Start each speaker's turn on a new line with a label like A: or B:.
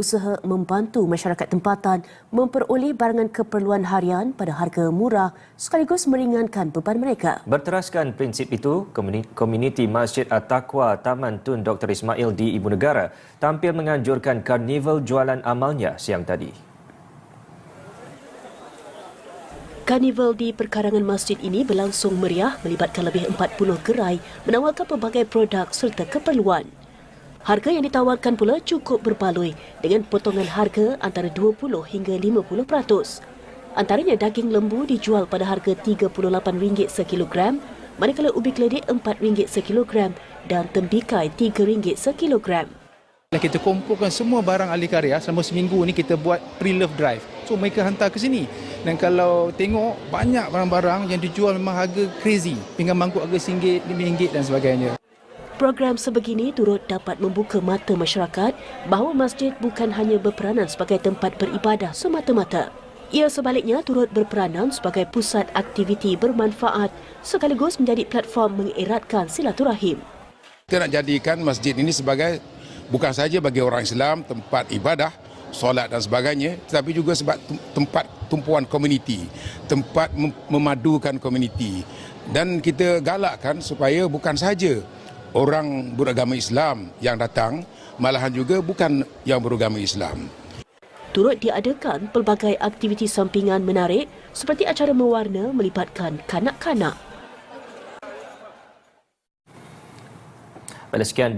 A: berusaha membantu masyarakat tempatan memperoleh barangan keperluan harian pada harga murah sekaligus meringankan beban mereka.
B: Berteraskan prinsip itu, komuni- komuniti Masjid At-Taqwa Taman Tun Dr. Ismail di Ibu Negara tampil menganjurkan karnival jualan amalnya siang tadi.
A: Karnival di perkarangan masjid ini berlangsung meriah melibatkan lebih 40 gerai menawarkan pelbagai produk serta keperluan. Harga yang ditawarkan pula cukup berbaloi dengan potongan harga antara 20 hingga 50%. Antaranya daging lembu dijual pada harga RM38 sekilogram, manakala ubi keledek RM4 sekilogram dan tembikai RM3 sekilogram.
C: Kita kumpulkan semua barang ahli karya selama seminggu ni kita buat pre-love drive. So mereka hantar ke sini. Dan kalau tengok banyak barang-barang yang dijual memang harga crazy. Pinggan mangkuk harga RM1, RM5 dan sebagainya.
A: Program sebegini turut dapat membuka mata masyarakat bahawa masjid bukan hanya berperanan sebagai tempat beribadah semata-mata. Ia sebaliknya turut berperanan sebagai pusat aktiviti bermanfaat sekaligus menjadi platform mengeratkan silaturahim.
D: Kita nak jadikan masjid ini sebagai bukan saja bagi orang Islam tempat ibadah, solat dan sebagainya, tetapi juga sebab tempat tumpuan komuniti, tempat memadukan komuniti. Dan kita galakkan supaya bukan saja orang beragama Islam yang datang, malahan juga bukan yang beragama Islam.
A: Turut diadakan pelbagai aktiviti sampingan menarik seperti acara mewarna melibatkan kanak-kanak.
B: Pada sekian